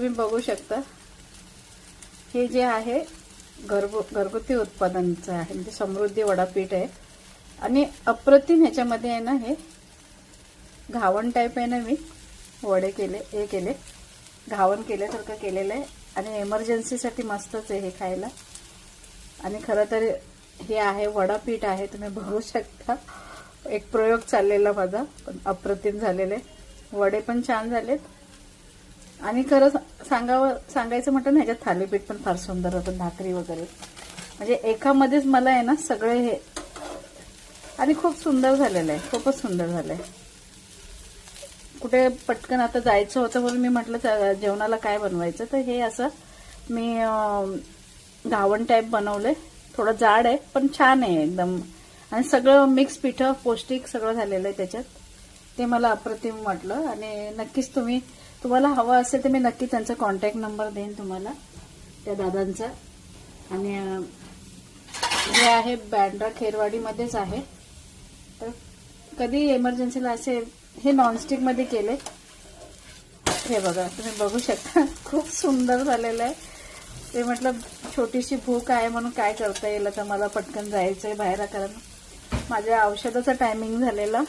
तुम्ही बघू शकता. हे जे आहे घरगु घरगुती उत्पादनचं आहे. म्हणजे समृद्धी वडापीठ आहे. आणि अप्रतिम ह्याच्यामध्ये आहे ना हे घावण टाईप आहे ना मी. वडे केले हे केले. घावण केल्यासारखं केलेलं आहे. आणि एमर्जन्सीसाठी मस्तच आहे हे खायला. आणि खरं तर हे आहे वडापीठ आहे. तुम्ही बघू शकता. एक प्रयोग चाललेला माझा पण अप्रतिम झालेले वडे पण छान झालेत. आणि खरं सांगावं सांगायचं म्हटलं ना ह्याच्यात थालीपीठ पण फार सुंदर होतं भाकरी वगैरे. म्हणजे एकामध्येच मला आहे ना सगळे हे आणि खूप सुंदर झालेलं आहे खूपच सुंदर झालं आहे कुठे पटकन आता जायचं होतं म्हणून मी म्हटलं जेवणाला काय बनवायचं? तर हे असं मी घावण टाईप बनवलंय. थोडं जाड आहे पण छान आहे एकदम. आणि सगळं मिक्स पिठं पौष्टिक सगळं झालेलं आहे त्याच्यात. ते मला अप्रतिम वाटलं. आणि नक्कीच तुम्ही तुम्हाला हवं असेल तर मी नक्की त्यांचा कॉन्टॅक्ट नंबर देईन तुम्हाला त्या दादांचा. आणि हे आहे बँड्रा खेरवाडीमध्येच आहे. तर कधी एमर्जन्सीला असे हे नॉनस्टिकमध्ये केले. हे बघा तुम्ही बघू शकता. खूप सुंदर झालेलं आहे. ते म्हटलं छोटीशी भूक आहे म्हणून काय करता येईल? तर मला पटकन जायचं आहे बाहेर कारण माझ्या औषधाचा टायमिंग झालेला.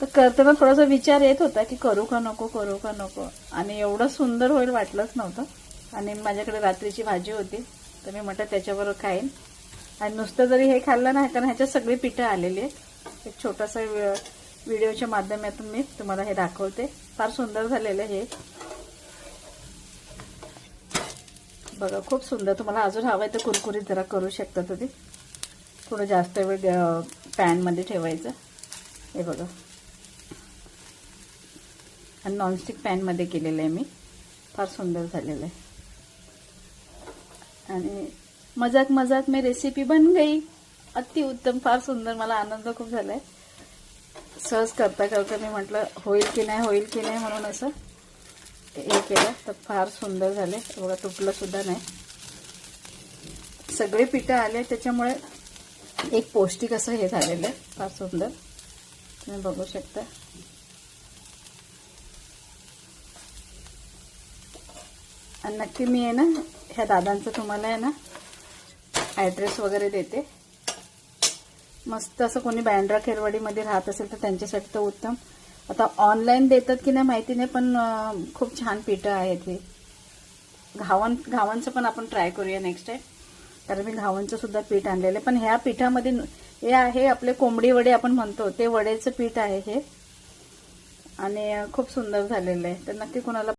तर करताना थोडासा विचार येत होता की करू का नको करू का नको. आणि एवढं सुंदर होईल वाटलंच नव्हतं. आणि माझ्याकडे रात्रीची भाजी होती तर मी म्हटलं त्याच्याबरोबर खाईन. आणि नुसतं जरी हे खाल्लं ना कारण ह्याच्यात सगळी पिठं आलेली आहेत. एक छोटासा व्हिडिओच्या माध्यमातून मी तुम्हाला हे दाखवते. फार सुंदर झालेलं आहे हे. बघा खूप सुंदर. तुम्हाला अजून हवं आहे तर कुरकुरीत जरा करू शकता तुम्ही. थोडं जास्त वेळ पॅनमध्ये ठेवायचं. हे बघा. आणि नॉनस्टिक पॅनमध्ये केलेलं आहे मी. फार सुंदर झालेलं आहे. आणि मजाक मजाक मी रेसिपी बन गई. अति उत्तम फार सुंदर मला आनंद खूप झाला आहे सहज करता करता मी म्हटलं होईल की नाही होईल की नाही म्हणून असं हे केलं. तर फार सुंदर झाले. बघा तुटलं सुद्धा नाही. सगळे पिठं आले त्याच्यामुळे एक पौष्टिक असं हे झालेलं आहे. फार सुंदर. तुम्ही बघू शकता. आणि नक्की मी आहे ना ह्या दादांचं तुम्हाला आहे ना ॲड्रेस वगैरे देते. मस्त असं कोणी बँड्रा खेरवाडीमध्ये राहत असेल तर त्यांच्यासाठी तर उत्तम. आता ऑनलाईन देतात की नाही माहिती नाही पण खूप छान पिठं आहेत हे. घावन घावांचं पण आपण ट्राय करूया नेक्स्ट टाईम कारण मी घावांचं सुद्धा पीठ आणलेलं आहे. पण ह्या पिठामध्ये हे आहे आपले कोंबडी वडे आपण म्हणतो ते वडेचं पीठ आहे हे. आणि खूप सुंदर झालेलं आहे. तर नक्की कोणाला